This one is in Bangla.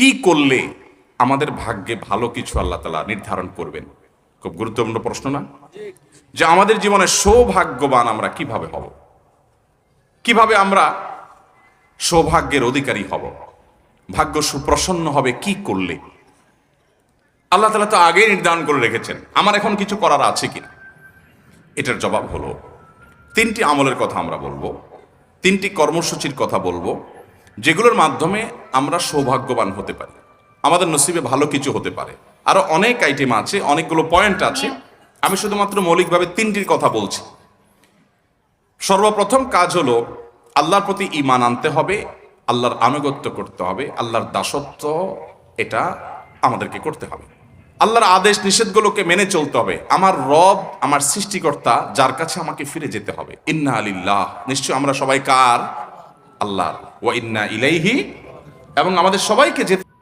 কি করলে আমাদের ভাগ্যে ভালো কিছু আল্লাহ তালা নির্ধারণ করবেন? খুব গুরুত্বপূর্ণ প্রশ্ন না? যে আমাদের জীবনে সৌভাগ্যবান আমরা কীভাবে হব? কীভাবে আমরা সৌভাগ্যের অধিকারী হব? ভাগ্য সুপ্রসন্ন হবে কি করলে? আল্লাহ তালা তো আগেই নির্ধারণ করে রেখেছেন। আমার এখন কিছু করার আছে কিনা এটার জবাব হলো, তিনটি আমলের কথা আমরা বলব, তিনটি কর্মসূচির কথা বলব, যেগুলোর মাধ্যমে আমরা সৌভাগ্যবান হতে পারি। আমাদের নসিবে ভালো কিছু হতে পারে। আরও অনেক আইটেম আছে, অনেকগুলো পয়েন্ট আছে। আমি শুধুমাত্র মৌলিকভাবে তিনটির কথা বলছি। সর্বপ্রথম কাজ হলো, আল্লাহর প্রতি ইমান আনতে হবে, আল্লাহর আনুগত্য করতে হবে, আল্লাহর দাসত্ব এটা আমাদেরকে করতে হবে। আল্লাহর আদেশ নিষেধগুলোকে মেনে চলতে হবে। আমার রব, আমার সৃষ্টিকর্তা, যার কাছে আমাকে ফিরে যেতে হবে। ইন্না আলিল্লাহ নিশ্চয় আমরা সবাই কার? আল্লাহর। ওয়া ইন্না ইলাইহি এবং আমাদের সবাইকে যেতে